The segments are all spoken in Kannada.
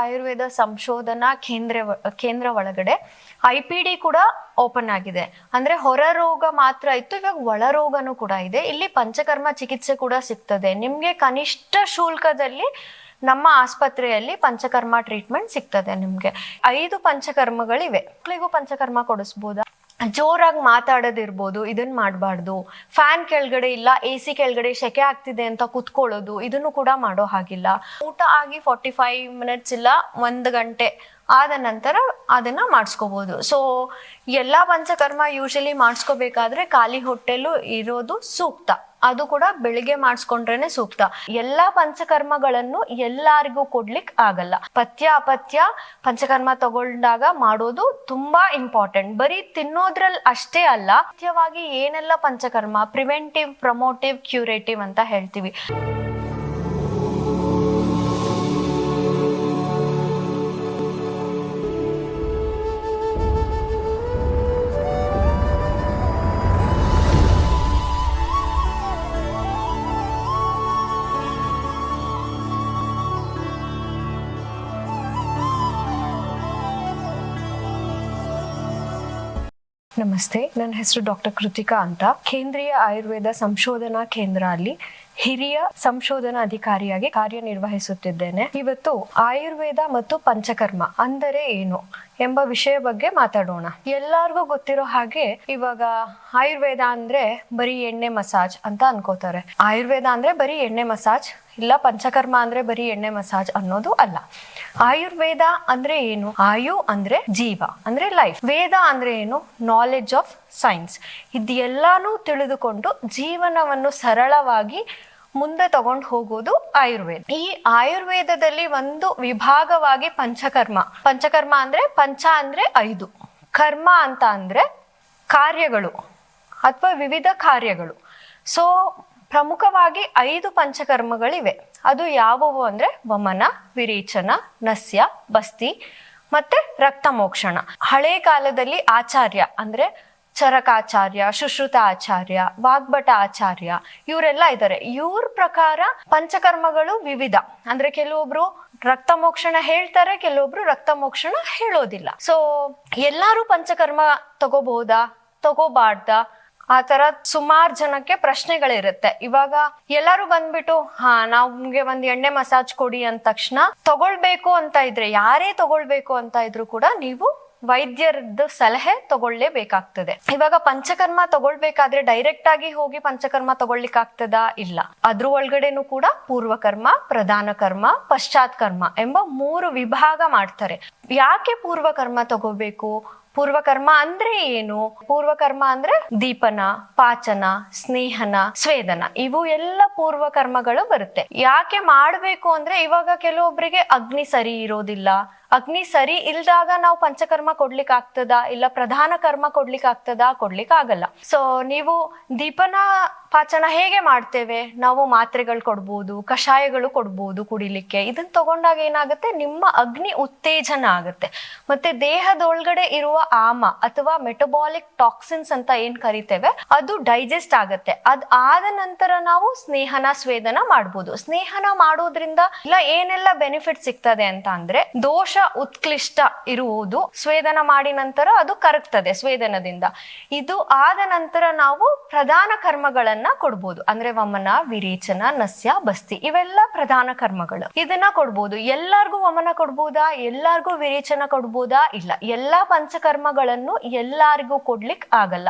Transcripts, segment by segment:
ಆಯುರ್ವೇದ ಸಂಶೋಧನಾ ಕೇಂದ್ರ ಕೇಂದ್ರ ಒಳಗಡೆ ಐ ಪಿ ಡಿ ಕೂಡ ಓಪನ್ ಆಗಿದೆ. ಅಂದ್ರೆ ಹೊರ ರೋಗ ಮಾತ್ರ ಇತ್ತು, ಇವಾಗ ಒಳ ರೋಗನೂ ಕೂಡ ಇದೆ. ಇಲ್ಲಿ ಪಂಚಕರ್ಮ ಚಿಕಿತ್ಸೆ ಕೂಡ ಸಿಗ್ತದೆ. ನಿಮ್ಗೆ ಕನಿಷ್ಠ ಶುಲ್ಕದಲ್ಲಿ ನಮ್ಮ ಆಸ್ಪತ್ರೆಯಲ್ಲಿ ಪಂಚಕರ್ಮ ಟ್ರೀಟ್ಮೆಂಟ್ ಸಿಗ್ತದೆ ನಿಮ್ಗೆ. ಐದು ಪಂಚಕರ್ಮಗಳಿವೆ. ಮಕ್ಕಳಿಗೂ ಪಂಚಕರ್ಮ ಕೊಡಿಸ್ಬೋದಾ? ಜೋರಾಗಿ ಮಾತಾಡೋದಿರ್ಬೋದು ಇದನ್ನ ಮಾಡಬಾರ್ದು. ಫ್ಯಾನ್ ಕೆಳಗಡೆ ಇಲ್ಲ ಎ ಸಿ ಕೆಳಗಡೆ ಸೆಕೆ ಆಗ್ತಿದೆ ಅಂತ ಕುತ್ಕೊಳ್ಳೋದು, ಇದನ್ನು ಕೂಡ ಮಾಡೋ ಹಾಗಿಲ್ಲ. ಊಟ ಆಗಿ ಫಾರ್ಟಿ ಫೈವ್ ಮಿನಿಟ್ಸ್ ಇಲ್ಲ, ಒಂದು ಗಂಟೆ ಆದ ನಂತರ ಅದನ್ನ ಮಾಡಿಸ್ಕೋಬಹುದು ಸೊ ಎಲ್ಲಾ ಪಂಚಕರ್ಮ ಯೂಶಲಿ ಮಾಡಿಸ್ಕೋಬೇಕಾದ್ರೆ ಖಾಲಿ ಹೊಟ್ಟೆಲು ಇರೋದು ಸೂಕ್ತ. ಅದು ಕೂಡ ಬೆಳಿಗ್ಗೆ ಮಾಡಿಸ್ಕೊಂಡ್ರೇನೆ ಸೂಕ್ತ. ಎಲ್ಲಾ ಪಂಚಕರ್ಮಗಳನ್ನು ಎಲ್ಲಾರಿಗೂ ಕೊಡ್ಲಿಕ್ ಆಗಲ್ಲ. ಪಥ್ಯ ಅಪಥ್ಯ ಪಂಚಕರ್ಮ ತಗೊಂಡಾಗ ಮಾಡೋದು ತುಂಬಾ ಇಂಪಾರ್ಟೆಂಟ್ ಬರೀ ತಿನ್ನೋದ್ರಲ್ಲಿ ಅಷ್ಟೇ ಅಲ್ಲ, ಮುಖ್ಯವಾಗಿ ಏನೆಲ್ಲ ಪಂಚಕರ್ಮ? ಪ್ರಿವೆಂಟಿವ್ ಪ್ರಮೋಟಿವ್ ಕ್ಯೂರೇಟಿವ್ ಅಂತ ಹೇಳ್ತೀವಿ. ನಮಸ್ತೆ. ನನ್ನ ಹೆಸರು ಡಾಕ್ಟರ್ ಕೃತಿಕಾ ಅಂತ. ಕೇಂದ್ರೀಯ ಆಯುರ್ವೇದ ಸಂಶೋಧನಾ ಕೇಂದ್ರ ಅಲ್ಲಿ ಹಿರಿಯ ಸಂಶೋಧನಾ ಅಧಿಕಾರಿಯಾಗಿ ಕಾರ್ಯನಿರ್ವಹಿಸುತ್ತಿದ್ದೇನೆ. ಇವತ್ತು ಆಯುರ್ವೇದ ಮತ್ತು ಪಂಚಕರ್ಮ ಅಂದರೆ ಏನು ಎಂಬ ವಿಷಯ ಬಗ್ಗೆ ಮಾತಾಡೋಣ. ಎಲ್ಲಾರ್ಗೂ ಗೊತ್ತಿರೋ ಹಾಗೆ ಇವಾಗ ಆಯುರ್ವೇದ ಅಂದ್ರೆ ಬರೀ ಎಣ್ಣೆ ಮಸಾಜ್ ಅಂತ ಅನ್ಕೋತಾರೆ. ಆಯುರ್ವೇದ ಅಂದ್ರೆ ಬರೀ ಎಣ್ಣೆ ಮಸಾಜ್, ಇಲ್ಲ ಪಂಚಕರ್ಮ ಅಂದ್ರೆ ಬರೀ ಎಣ್ಣೆ ಮಸಾಜ್ ಅನ್ನೋದು ಅಲ್ಲ. ಆಯುರ್ವೇದ ಅಂದ್ರೆ ಏನು? ಆಯು ಅಂದ್ರೆ ಜೀವ ಅಂದ್ರೆ ಲೈಫ್ ವೇದ ಅಂದ್ರೆ ಏನು? ನಾಲೆಡ್ಜ್ ಆಫ್ ಸೈನ್ಸ್ ಇದೆಲ್ಲಾನು ತಿಳಿದುಕೊಂಡು ಜೀವನವನ್ನು ಸರಳವಾಗಿ ಮುಂದೆ ತಗೊಂಡು ಹೋಗೋದು ಆಯುರ್ವೇದ. ಈ ಆಯುರ್ವೇದದಲ್ಲಿ ಒಂದು ವಿಭಾಗವಾಗಿ ಪಂಚಕರ್ಮ. ಪಂಚಕರ್ಮ ಅಂದ್ರೆ ಪಂಚ ಅಂದ್ರೆ ಐದು. ಕರ್ಮ ಅಂತ ಅಂದ್ರೆ ಕಾರ್ಯಗಳು ಅಥವಾ ವಿವಿಧ ಕಾರ್ಯಗಳು. ಸೊ ಪ್ರಮುಖವಾಗಿ ಐದು ಪಂಚಕರ್ಮಗಳಿವೆ. ಅದು ಯಾವುವು ಅಂದ್ರೆ ವಮನ, ವಿರೇಚನ, ನಸ್ಯ, ಬಸ್ತಿ ಮತ್ತೆ ರಕ್ತ ಮೋಕ್ಷಣ. ಹಳೆ ಕಾಲದಲ್ಲಿ ಆಚಾರ್ಯ ಅಂದ್ರೆ ಚರಕಾಚಾರ್ಯ ಸುಶ್ರುತ ಆಚಾರ್ಯ ವಾಗ್ಭಟ ಆಚಾರ್ಯ ಇವರೆಲ್ಲ ಇದ್ದಾರೆ. ಇವ್ರ ಪ್ರಕಾರ ಪಂಚಕರ್ಮಗಳು ವಿವಿಧ. ಅಂದ್ರೆ ಕೆಲವೊಬ್ರು ರಕ್ತ ಮೋಕ್ಷಣ ಹೇಳ್ತಾರೆ, ಕೆಲವೊಬ್ರು ರಕ್ತ ಮೋಕ್ಷಣ ಹೇಳೋದಿಲ್ಲ. ಸೊ ಎಲ್ಲಾರು ಪಂಚಕರ್ಮ ತಗೋಬಹುದಾ? ತಗೋಬಾರ್ದ? ಆ ತರ ಸುಮಾರು ಜನಕ್ಕೆ ಪ್ರಶ್ನೆಗಳಿರುತ್ತೆ. ಇವಾಗ ಎಲ್ಲರೂ ಬಂದ್ಬಿಟ್ಟು, ಹಾ ನಮ್ಗೆ ಒಂದ್ ಎಣ್ಣೆ ಮಸಾಜ್ ಕೊಡಿ ಅಂದ ತಕ್ಷಣ ತಗೊಳ್ಬೇಕು ಅಂತ ಇದ್ರೆ, ಯಾರೇ ತಗೊಳ್ಬೇಕು ಅಂತ ಇದ್ರು ಕೂಡ ನೀವು ವೈದ್ಯರದ್ದು ಸಲಹೆ ತಗೊಳ್ಳೇಬೇಕಾಗ್ತದೆ. ಇವಾಗ ಪಂಚಕರ್ಮ ತಗೊಳ್ಬೇಕಾದ್ರೆ ಡೈರೆಕ್ಟ್ ಆಗಿ ಹೋಗಿ ಪಂಚಕರ್ಮ ತಗೊಳ್ಲಿಕ್ಕಾಗ್ತದಾ ಇಲ್ಲ. ಅದ್ರ ಒಳಗಡೆನೂ ಕೂಡ ಪೂರ್ವಕರ್ಮ, ಪ್ರಧಾನ ಕರ್ಮ, ಪಶ್ಚಾತ್ ಕರ್ಮ ಎಂಬ ಮೂರು ವಿಭಾಗ ಮಾಡ್ತಾರೆ. ಯಾಕೆ ಪೂರ್ವಕರ್ಮ ತಗೋಬೇಕು? ಪೂರ್ವಕರ್ಮ ಅಂದ್ರೆ ಏನು? ಪೂರ್ವಕರ್ಮ ಅಂದ್ರೆ ದೀಪನ, ಪಾಚನ, ಸ್ನೇಹನ, ಸ್ವೇದನ. ಇವು ಎಲ್ಲ ಪೂರ್ವಕರ್ಮಗಳು ಬರುತ್ತೆ. ಯಾಕೆ ಮಾಡ್ಬೇಕು ಅಂದ್ರೆ ಇವಾಗ ಕೆಲವೊಬ್ಬರಿಗೆ ಅಗ್ನಿ ಸರಿ ಇರೋದಿಲ್ಲ ಅಗ್ನಿ ಸರಿ ಇಲ್ದಾಗ ನಾವು ಪಂಚಕರ್ಮ ಕೊಡ್ಲಿಕ್ ಆಗ್ತದ ಇಲ್ಲ ಪ್ರಧಾನ ಕರ್ಮ ಕೊಡ್ಲಿಕ್ ಆಗ್ತದ ಕೊಡ್ಲಿಕ್ ಆಗಲ್ಲ ಸೊ ನೀವು ದೀಪನ ಪಾಚನ ಹೇಗೆ ಮಾಡ್ತೇವೆ? ನಾವು ಮಾತ್ರೆಗಳು ಕೊಡ್ಬೋದು, ಕಷಾಯಗಳು ಕೊಡ್ಬೋದು ಕುಡಿಲಿಕ್ಕೆ. ಇದನ್ನ ತಗೊಂಡಾಗ ಏನಾಗುತ್ತೆ? ನಿಮ್ಮ ಅಗ್ನಿ ಉತ್ತೇಜನ ಆಗುತ್ತೆ. ಮತ್ತೆ ದೇಹದೊಳಗಡೆ ಇರುವ ಆಮ ಅಥವಾ ಮೆಟಬಾಲಿಕ್ ಟಾಕ್ಸಿನ್ಸ್ ಅಂತ ಏನ್ ಕರಿತೇವೆ? ಅದು ಡೈಜೆಸ್ಟ್ ಆಗುತ್ತೆ. ಅದ್ ಆದ ನಂತರ ನಾವು ಸ್ನೇಹನ ಸ್ವೇದನ ಮಾಡ್ಬೋದು. ಸ್ನೇಹನ ಮಾಡೋದ್ರಿಂದ ಇಲ್ಲ ಏನೆಲ್ಲ ಬೆನಿಫಿಟ್ ಸಿಗ್ತದೆ ಅಂತ ಅಂದ್ರೆ ದೋಷ ಉತ್ಕೃಷ್ಟ ಇರುವುದು. ಸ್ವೇದನ ಮಾಡಿ ನಂತರ ಅದು ಕರಗ್ತದೆ ಸ್ವೇದನದಿಂದ. ಇದು ಆದ ನಂತರ ನಾವು ಪ್ರಧಾನ ಕರ್ಮಗಳನ್ನ ಕೊಡ್ಬೋದು. ಅಂದ್ರೆ ವಮನ, ವಿರೇಚನ, ನಸ್ಯ, ಬಸ್ತಿ ಇವೆಲ್ಲ ಪ್ರಧಾನ ಕರ್ಮಗಳು. ಇದನ್ನ ಕೊಡ್ಬೋದು. ಎಲ್ಲಾರ್ಗೂ ವಮನ ಕೊಡ್ಬೋದಾ? ಎಲ್ಲಾರ್ಗೂ ವಿರೇಚನ ಕೊಡ್ಬೋದಾ? ಇಲ್ಲ. ಎಲ್ಲಾ ಪಂಚಕರ್ಮಗಳನ್ನು ಎಲ್ಲಾರಿಗೂ ಕೊಡ್ಲಿಕ್ ಆಗಲ್ಲ.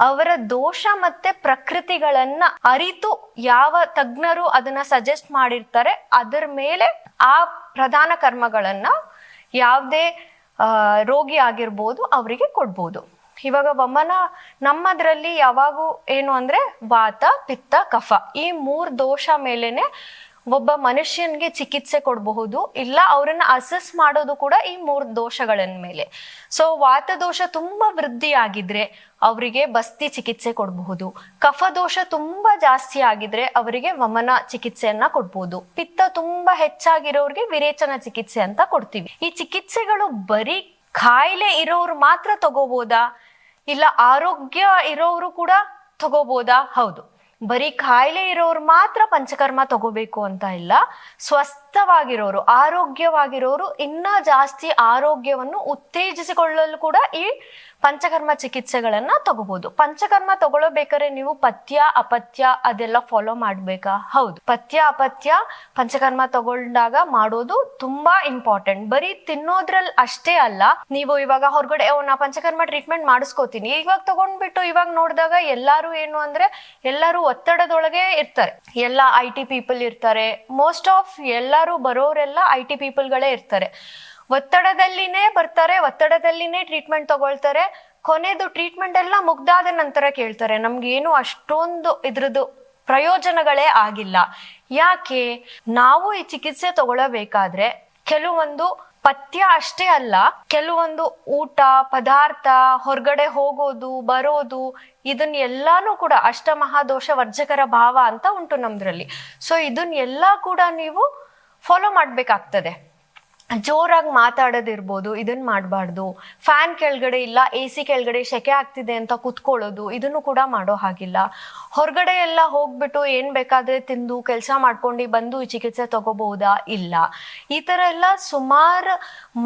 ಅವರ ದೋಷ ಮತ್ತೆ ಪ್ರಕೃತಿಗಳನ್ನ ಅರಿತು ಯಾವ ತಜ್ಞರು ಅದನ್ನ ಸಜೆಸ್ಟ್ ಮಾಡಿರ್ತಾರೆ, ಅದರ ಮೇಲೆ ಆ ಪ್ರಧಾನ ಕರ್ಮಗಳನ್ನ ಯಾವುದೇ ರೋಗಿ ಆಗಿರ್ಬೋದು ಅವರಿಗೆ ಕೊಡ್ಬೋದು. ಇವಾಗ ವಮನ ನಮ್ಮದ್ರಲ್ಲಿ ಯಾವಾಗೂ ಏನು ಅಂದ್ರೆ ವಾತ, ಪಿತ್ತ, ಕಫ ಈ ಮೂರು ದೋಷ ಮೇಲೆನೆ ಒಬ್ಬ ಮನುಷ್ಯನ್ಗೆ ಚಿಕಿತ್ಸೆ ಕೊಡಬಹುದು, ಇಲ್ಲ ಅವರನ್ನ ಅಸೆಸ್ ಮಾಡೋದು ಕೂಡ ಈ ಮೂರು ದೋಷಗಳ ಮೇಲೆ. ಸೊ ವಾತ ದೋಷ ತುಂಬಾ ವೃದ್ಧಿ ಆಗಿದ್ರೆ ಅವರಿಗೆ ಬಸ್ತಿ ಚಿಕಿತ್ಸೆ ಕೊಡಬಹುದು. ಕಫ ದೋಷ ತುಂಬಾ ಜಾಸ್ತಿ ಆಗಿದ್ರೆ ಅವರಿಗೆ ವಮನ ಚಿಕಿತ್ಸೆಯನ್ನ ಕೊಡ್ಬೋದು. ಪಿತ್ತ ತುಂಬಾ ಹೆಚ್ಚಾಗಿರೋರಿಗೆ ವಿರೇಚನ ಚಿಕಿತ್ಸೆ ಅಂತ ಕೊಡ್ತೀವಿ. ಈ ಚಿಕಿತ್ಸೆಗಳು ಬರೀ ಕಾಯಿಲೆ ಇರೋರು ಮಾತ್ರ ತಗೋಬೋದಾ? ಇಲ್ಲ ಆರೋಗ್ಯ ಇರೋರು ಕೂಡ ತಗೋಬೋದಾ? ಹೌದು. ಬರೀ ಕಾಯಿಲೆ ಇರೋರು ಮಾತ್ರ ಪಂಚಕರ್ಮ ತಗೋಬೇಕು ಅಂತ ಇಲ್ಲ, ಸ್ವಸ್ಥವಾಗಿರೋರು, ಆರೋಗ್ಯವಾಗಿರೋರು ಇನ್ನ ಜಾಸ್ತಿ ಆರೋಗ್ಯವನ್ನು ಉತ್ತೇಜಿಸಿಕೊಳ್ಳಲು ಕೂಡ ಈ ಪಂಚಕರ್ಮ ಚಿಕಿತ್ಸೆಗಳನ್ನ ತಗೋಬಹುದು ಪಂಚಕರ್ಮ ತಗೊಳ್ಳಬೇಕಾದ್ರೆ ನೀವು ಪಥ್ಯ, ಅಪಥ್ಯ ಅದೆಲ್ಲ ಫಾಲೋ ಮಾಡ್ಬೇಕಾ? ಹೌದು. ಪಥ್ಯ, ಅಪಥ್ಯ ಪಂಚಕರ್ಮ ತಗೊಂಡಾಗ ಮಾಡೋದು ತುಂಬಾ ಇಂಪಾರ್ಟೆಂಟ್ ಬರೀ ತಿನ್ನೋದ್ರಲ್ಲಿ ಅಷ್ಟೇ ಅಲ್ಲ, ನೀವು ಇವಾಗ ಹೊರಗಡೆ ನಾ ಪಂಚಕರ್ಮ ಟ್ರೀಟ್ಮೆಂಟ್ ಮಾಡಿಸ್ಕೋತೀನಿ. ಇವಾಗ ತಗೊಂಡ್ಬಿಟ್ಟು ಇವಾಗ ನೋಡಿದಾಗ ಎಲ್ಲಾರು ಏನು ಅಂದ್ರೆ ಎಲ್ಲರೂ ಒತ್ತಡದೊಳಗೆ ಇರ್ತಾರೆ. ಎಲ್ಲ ಐ ಟಿ ಪೀಪಲ್ ಇರ್ತಾರೆ. ಮೋಸ್ಟ್ ಆಫ್ ಎಲ್ಲರೂ ಬರೋರೆಲ್ಲ ಐ ಟಿ ಪೀಪಲ್ಗಳೇ ಇರ್ತಾರೆ. ಒತ್ತಡದಲ್ಲಿನೇ ಬರ್ತಾರೆ, ಒತ್ತಡದಲ್ಲಿನೇ ಟ್ರೀಟ್ಮೆಂಟ್ ತಗೊಳ್ತಾರೆ. ಕೊನೆದು ಟ್ರೀಟ್ಮೆಂಟ್ ಎಲ್ಲ ಮುಗ್ದಾದ ನಂತರ ಕೇಳ್ತಾರೆ ನಮ್ಗೇನು ಅಷ್ಟೊಂದು ಇದ್ರದ್ದು ಪ್ರಯೋಜನಗಳೇ ಆಗಿಲ್ಲ. ಯಾಕೆ? ನಾವು ಈ ಚಿಕಿತ್ಸೆ ತಗೊಳ್ಳಬೇಕಾದ್ರೆ ಕೆಲವೊಂದು ಪಥ್ಯ ಅಷ್ಟೇ ಅಲ್ಲ, ಕೆಲವೊಂದು ಊಟ, ಪದಾರ್ಥ, ಹೊರಗಡೆ ಹೋಗೋದು, ಬರೋದು ಇದನ್ನ ಎಲ್ಲಾನು ಕೂಡ ಅಷ್ಟಮಹಾದೋಷ ವರ್ಜಕರ ಭಾವ ಅಂತ ಉಂಟು ನಮ್ದ್ರಲ್ಲಿ. ಸೊ ಇದನ್ನೆಲ್ಲ ಕೂಡ ನೀವು ಫಾಲೋ ಮಾಡ್ಬೇಕಾಗ್ತದೆ. ಜೋರಾಗಿ ಮಾತಾಡೋದಿರ್ಬೋದು ಇದನ್ನ ಮಾಡಬಾರ್ದು. ಫ್ಯಾನ್ ಕೆಳಗಡೆ ಇಲ್ಲ ಎ ಸಿ ಕೆಳಗಡೆ ಸೆಕೆ ಆಗ್ತಿದೆ ಅಂತ ಕುತ್ಕೊಳ್ಳೋದು, ಇದನ್ನು ಕೂಡ ಮಾಡೋ ಹಾಗಿಲ್ಲ. ಹೊರಗಡೆ ಎಲ್ಲ ಹೋಗ್ಬಿಟ್ಟು ಏನ್ ಬೇಕಾದ್ರೆ ತಿಂದು, ಕೆಲಸ ಮಾಡ್ಕೊಂಡು ಬಂದು ಚಿಕಿತ್ಸೆ ತಗೋಬಹುದಾ? ಇಲ್ಲ. ಈ ತರ ಎಲ್ಲ ಸುಮಾರು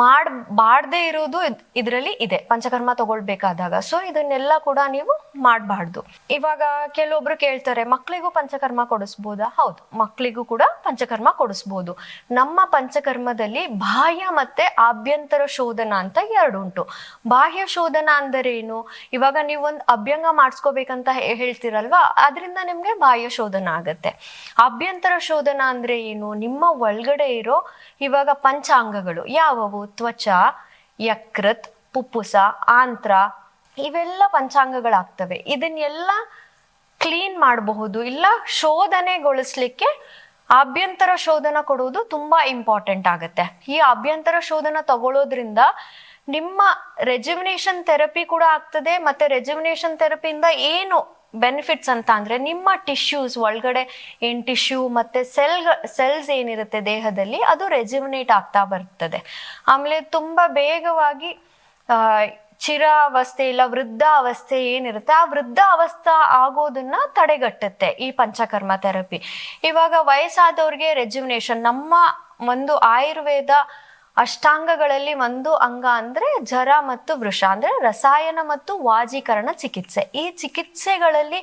ಮಾಡಬಾರ್ದೇ ಇರೋದು ಇದರಲ್ಲಿ ಇದೆ. ಪಂಚಕರ್ಮ ತಗೊಳ್ಬೇಕಾದಾಗ. ಸೊ ಇದನ್ನೆಲ್ಲ ಕೂಡ ನೀವು ಮಾಡಬಾರ್ದು. ಇವಾಗ ಕೆಲವೊಬ್ರು ಕೇಳ್ತಾರೆ ಮಕ್ಕಳಿಗೂ ಪಂಚಕರ್ಮ ಕೊಡಿಸ್ಬೋದಾ? ಹೌದು. ಮಕ್ಕಳಿಗೂ ಕೂಡ ಪಂಚಕರ್ಮ ಕೊಡಿಸ್ಬೋದು. ನಮ್ಮ ಪಂಚಕರ್ಮದಲ್ಲಿ ಬಾಹ್ಯ ಮತ್ತೆ ಆಭ್ಯಂತರ ಶೋಧನ ಅಂತ ಎರಡು ಉಂಟು. ಬಾಹ್ಯ ಶೋಧನ ಅಂದರೆ ಏನು? ಇವಾಗ ನೀವು ಒಂದು ಅಭ್ಯಂಗ ಮಾಡಿಸ್ಕೋಬೇಕಂತ ಹೇಳ್ತೀರಲ್ವಾ? ಅದರಿಂದ ನಿಮ್ಗೆ ಬಾಹ್ಯ ಶೋಧನ ಆಗತ್ತೆ. ಅಭ್ಯಂತರ ಶೋಧನ ಅಂದ್ರೆ ಏನು? ನಿಮ್ಮ ಒಳಗಡೆ ಇರೋ ಇವಾಗ ಪಂಚಾಂಗಗಳು ಯಾವುವು? ತ್ವಚ, ಯಕೃತ್ ಪುಪ್ಪುಸ ಆಂತ್ರ ಇವೆಲ್ಲ ಪಂಚಾಂಗಗಳಾಗ್ತವೆ. ಇದನ್ನೆಲ್ಲ ಕ್ಲೀನ್ ಮಾಡಬಹುದು ಇಲ್ಲ ಶೋಧನೆಗೊಳಿಸ್ಲಿಕ್ಕೆ ಆಭ್ಯಂತರ ಶೋಧನ ಕೊಡುವುದು ತುಂಬಾ ಇಂಪಾರ್ಟೆಂಟ್ ಆಗುತ್ತೆ. ಈ ಅಭ್ಯಂತರ ಶೋಧನ ತಗೊಳ್ಳೋದ್ರಿಂದ ನಿಮ್ಮ ರೆಜಿಮಿನೇಷನ್ ಥೆರಪಿ ಕೂಡ ಆಗ್ತದೆ, ಮತ್ತೆ ರೆಜಿಮಿನೇಷನ್ ಥೆರಪಿಯಿಂದ ಏನು ಬೆನಿಫಿಟ್ಸ್ ಅಂತ ಅಂದ್ರೆ ನಿಮ್ಮ ಟಿಶ್ಯೂಸ್ ಒಳಗಡೆ ಏನ್ ಟಿಶ್ಯೂ ಮತ್ತೆ ಸೆಲ್ ಸೆಲ್ಸ್ ಏನಿರುತ್ತೆ ದೇಹದಲ್ಲಿ ಅದು ರೆಜಿಮಿನೇಟ್ ಆಗ್ತಾ ಬರ್ತದೆ. ಆಮೇಲೆ ತುಂಬಾ ಬೇಗವಾಗಿ ಚಿರಾವಸ್ಥೆ ಇಲ್ಲ, ವೃದ್ಧಾವಸ್ಥೆ ಏನಿರುತ್ತೆ, ಆ ವೃದ್ಧ ಅವಸ್ಥಾ ಆಗೋದನ್ನ ತಡೆಗಟ್ಟುತ್ತೆ ಈ ಪಂಚಕರ್ಮ ಥೆರಪಿ ಇವಾಗ ವಯಸ್ಸಾದವ್ರಿಗೆ ರೆಜ್ಯುಮಿನೇಷನ್ ನಮ್ಮ ಒಂದು ಆಯುರ್ವೇದ ಅಷ್ಟಾಂಗಗಳಲ್ಲಿ ಒಂದು ಅಂಗ ಅಂದ್ರೆ ಜರ ಮತ್ತು ವೃಷ, ಅಂದ್ರೆ ರಸಾಯನ ಮತ್ತು ವಾಜೀಕರಣ ಚಿಕಿತ್ಸೆ. ಈ ಚಿಕಿತ್ಸೆಗಳಲ್ಲಿ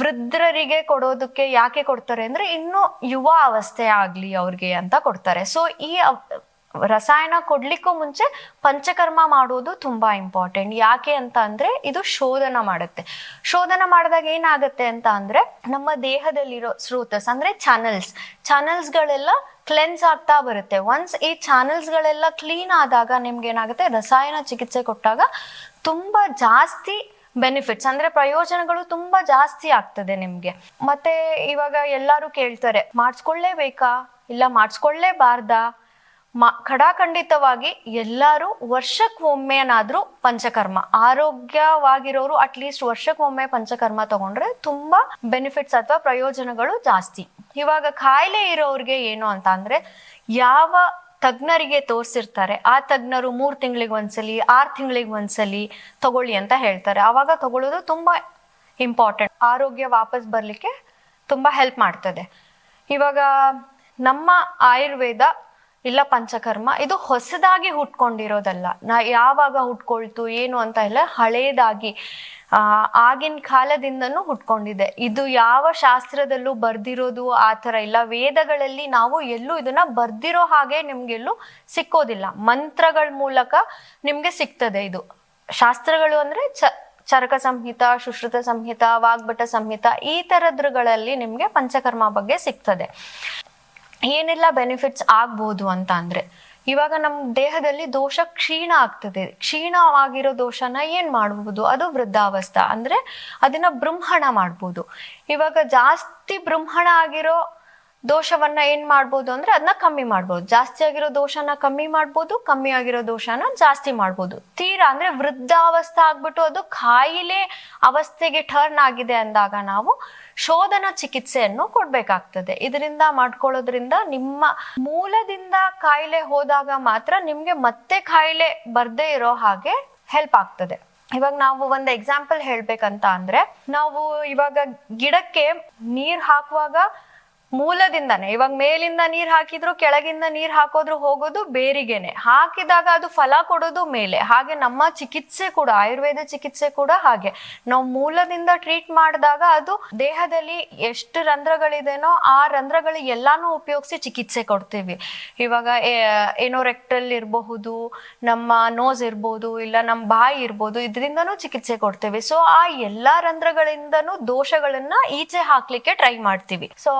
ವೃದ್ಧರಿಗೆ ಕೊಡೋದಕ್ಕೆ ಯಾಕೆ ಕೊಡ್ತಾರೆ ಅಂದ್ರೆ, ಇನ್ನು ಯುವ ಅವಸ್ಥೆ ಆಗ್ಲಿ ಅವ್ರಿಗೆ ಅಂತ ಕೊಡ್ತಾರೆ. ಸೊ ಈ ರಸಾಯನ ಕೊಡ್ಲಿಕ್ಕೂ ಮುಂಚೆ ಪಂಚಕರ್ಮ ಮಾಡೋದು ತುಂಬಾ ಇಂಪಾರ್ಟೆಂಟ್ ಯಾಕೆ ಅಂತ ಅಂದ್ರೆ ಇದು ಶೋಧನ ಮಾಡುತ್ತೆ. ಶೋಧನ ಮಾಡಿದಾಗ ಏನಾಗುತ್ತೆ ಅಂತ ಅಂದ್ರೆ ನಮ್ಮ ದೇಹದಲ್ಲಿರೋ ಸ್ರೋತಸ್ ಅಂದ್ರೆ ಚಾನಲ್ಸ್ ಗಳೆಲ್ಲ ಕ್ಲೆನ್ಸ್ ಆಗ್ತಾ ಬರುತ್ತೆ. ಒನ್ಸ್ ಈ ಚಾನಲ್ಸ್ಗಳೆಲ್ಲ ಕ್ಲೀನ್ ಆದಾಗ ನಿಮ್ಗೆ ಏನಾಗುತ್ತೆ? ರಸಾಯನ ಚಿಕಿತ್ಸೆ ಕೊಟ್ಟಾಗ ತುಂಬಾ ಜಾಸ್ತಿ ಬೆನಿಫಿಟ್ಸ್ ಅಂದ್ರೆ ಪ್ರಯೋಜನಗಳು ತುಂಬಾ ಜಾಸ್ತಿ ಆಗ್ತದೆ ನಿಮ್ಗೆ. ಮತ್ತೆ ಇವಾಗ ಎಲ್ಲರೂ ಕೇಳ್ತಾರೆ, ಮಾಡಿಸ್ಕೊಳ್ಳೇಬೇಕಾ? ಇಲ್ಲ ಮಾಡಿಸ್ಕೊಳ್ಳೇಬಾರ್ದಾ? ಖಡಾಖಂಡಿತವಾಗಿ ಎಲ್ಲರೂ ವರ್ಷಕ್ಕೊಮ್ಮೆನಾದ್ರೂ ಪಂಚಕರ್ಮ. ಆರೋಗ್ಯವಾಗಿರೋರು ಅಟ್ಲೀಸ್ಟ್ ವರ್ಷಕ್ಕೊಮ್ಮೆ ಪಂಚಕರ್ಮ ತಗೊಂಡ್ರೆ ತುಂಬಾ ಬೆನಿಫಿಟ್ಸ್ ಅಥವಾ ಪ್ರಯೋಜನಗಳು ಜಾಸ್ತಿ. ಇವಾಗ ಕಾಯಿಲೆ ಇರೋರಿಗೆ ಏನು ಅಂತ ಅಂದ್ರೆ ಯಾವ ತಜ್ಞರಿಗೆ ತೋರಿಸಿರ್ತಾರೆ, ಆ ತಜ್ಞರು ಮೂರ್ ತಿಂಗಳಿಗೆ ಒಂದ್ಸಲಿ, ಆರ್ ತಿಂಗಳಿಗೆ ಒಂದ್ಸಲಿ ತಗೊಳ್ಳಿ ಅಂತ ಹೇಳ್ತಾರೆ. ಅವಾಗ ತಗೊಳ್ಳೋದು ತುಂಬಾ ಇಂಪಾರ್ಟೆಂಟ್ ಆರೋಗ್ಯ ವಾಪಸ್ ಬರ್ಲಿಕ್ಕೆ ತುಂಬಾ ಹೆಲ್ಪ್ ಮಾಡ್ತದೆ. ಇವಾಗ ನಮ್ಮ ಆಯುರ್ವೇದ ಇಲ್ಲ ಪಂಚಕರ್ಮ, ಇದು ಹೊಸದಾಗಿ ಹುಟ್ಕೊಂಡಿರೋದಲ್ಲ. ನಾ ಯಾವಾಗ ಹುಟ್ಕೊಳ್ತು, ಏನು ಅಂತ ಇಲ್ಲ ಹಳೇದಾಗಿ ಆಗಿನ ಕಾಲದಿಂದನೂ ಹುಟ್ಕೊಂಡಿದೆ. ಇದು ಯಾವ ಶಾಸ್ತ್ರದಲ್ಲೂ ಬರ್ದಿರೋದು, ಆ ಥರ ಇಲ್ಲ. ವೇದಗಳಲ್ಲಿ ನಾವು ಎಲ್ಲೂ ಇದನ್ನ ಬರ್ದಿರೋ ಹಾಗೆ ನಿಮ್ಗೆಲ್ಲೂ ಸಿಕ್ಕೋದಿಲ್ಲ. ಮಂತ್ರಗಳ ಮೂಲಕ ನಿಮ್ಗೆ ಸಿಗ್ತದೆ ಇದು. ಶಾಸ್ತ್ರಗಳು ಅಂದ್ರೆ ಚ, ಚರಕ ಸಂಹಿತ, ಸುಶ್ರುತ ಸಂಹಿತ, ವಾಗ್ಭಟ ಸಂಹಿತ, ಈ ತರದ್ರುಗಳಲ್ಲಿ ನಿಮ್ಗೆ ಪಂಚಕರ್ಮ ಬಗ್ಗೆ ಸಿಗ್ತದೆ ಏನೆಲ್ಲ ಬೆನಿಫಿಟ್ಸ್ ಆಗ್ಬೋದು ಅಂತ ಅಂದ್ರೆ, ಇವಾಗ ನಮ್ಮ ದೇಹದಲ್ಲಿ ದೋಷ ಕ್ಷೀಣ ಆಗ್ತದೆ. ಕ್ಷೀಣವಾಗಿರೋ ದೋಷನ ಏನ್ ಮಾಡ್ಬೋದು? ಅದು ವೃದ್ಧಾವಸ್ಥಾ. ಅಂದ್ರೆ ಅದನ್ನ ಬೃಂಹಣ ಮಾಡ್ಬೋದು. ಇವಾಗ ಜಾಸ್ತಿ ಬೃಂಹಣ ಆಗಿರೋ ದೋಷವನ್ನ ಏನ್ ಮಾಡ್ಬೋದು ಅಂದ್ರೆ ಅದನ್ನ ಕಮ್ಮಿ ಮಾಡ್ಬೋದು. ಜಾಸ್ತಿ ಆಗಿರೋ ದೋಷನ ಕಮ್ಮಿ ಮಾಡ್ಬೋದು, ಕಮ್ಮಿ ಆಗಿರೋ ದೋಷನ ಜಾಸ್ತಿ ಮಾಡ್ಬೋದು. ತೀರಾ ಅಂದ್ರೆ ವೃದ್ಧಾವಸ್ಥೆ ಆಗ್ಬಿಟ್ಟು ಅದು ಕಾಯಿಲೆ ಅವಸ್ಥೆಗೆ ಟರ್ನ್ ಆಗಿದೆ ಅಂದಾಗ ನಾವು ಶೋಧನ ಚಿಕಿತ್ಸೆಯನ್ನು ಕೊಡ್ಬೇಕಾಗ್ತದೆ. ಇದರಿಂದ ಮಾಡ್ಕೊಳ್ಳೋದ್ರಿಂದ ನಿಮ್ಮ ಮೂಲದಿಂದ ಕಾಯಿಲೆ ಹೋದಾಗ ಮಾತ್ರ ನಿಮ್ಗೆ ಮತ್ತೆ ಕಾಯಿಲೆ ಬರ್ದೇ ಇರೋ ಹಾಗೆ ಹೆಲ್ಪ್ ಆಗ್ತದೆ. ಇವಾಗ ನಾವು ಒಂದು ಎಕ್ಸಾಂಪಲ್ ಹೇಳ್ಬೇಕಂತ ಅಂದ್ರೆ ನಾವು ಇವಾಗ ಗಿಡಕ್ಕೆ ನೀರ್ ಹಾಕುವಾಗ ಮೂಲದಿಂದಾನೆ, ಇವಾಗ ಮೇಲಿಂದ ನೀರ್ ಹಾಕಿದ್ರು, ಕೆಳಗಿಂದ ನೀರ್ ಹಾಕೋದ್ರು ಹೋಗೋದು ಬೇರಿಗೆನೆ. ಹಾಕಿದಾಗ ಅದು ಫಲ ಕೊಡೋದು ಮೇಲೆ. ಹಾಗೆ ನಮ್ಮ ಚಿಕಿತ್ಸೆ ಕೂಡ, ಆಯುರ್ವೇದ ಚಿಕಿತ್ಸೆ ಕೂಡ ಹಾಗೆ. ನಾವು ಮೂಲದಿಂದ ಟ್ರೀಟ್ ಮಾಡಿದಾಗ ಅದು ದೇಹದಲ್ಲಿ ಎಷ್ಟು ರಂಧ್ರಗಳಿದೆನೋ ಆ ರಂಧ್ರಗಳು ಎಲ್ಲಾನು ಉಪಯೋಗಿಸಿ ಚಿಕಿತ್ಸೆ ಕೊಡ್ತೀವಿ. ಇವಾಗ ಏನೋ ರೆಕ್ಟಲ್ ಇರಬಹುದು, ನಮ್ಮ ನೋಸ್ ಇರ್ಬೋದು, ಇಲ್ಲ ನಮ್ಮ ಬಾಯಿ ಇರ್ಬೋದು, ಇದರಿಂದನೂ ಚಿಕಿತ್ಸೆ ಕೊಡ್ತೇವೆ. ಸೊ ಆ ಎಲ್ಲಾ ರಂಧ್ರಗಳಿಂದನೂ ದೋಷಗಳನ್ನ ಈಚೆ ಹಾಕ್ಲಿಕ್ಕೆ ಟ್ರೈ ಮಾಡ್ತೀವಿ. ಸೊ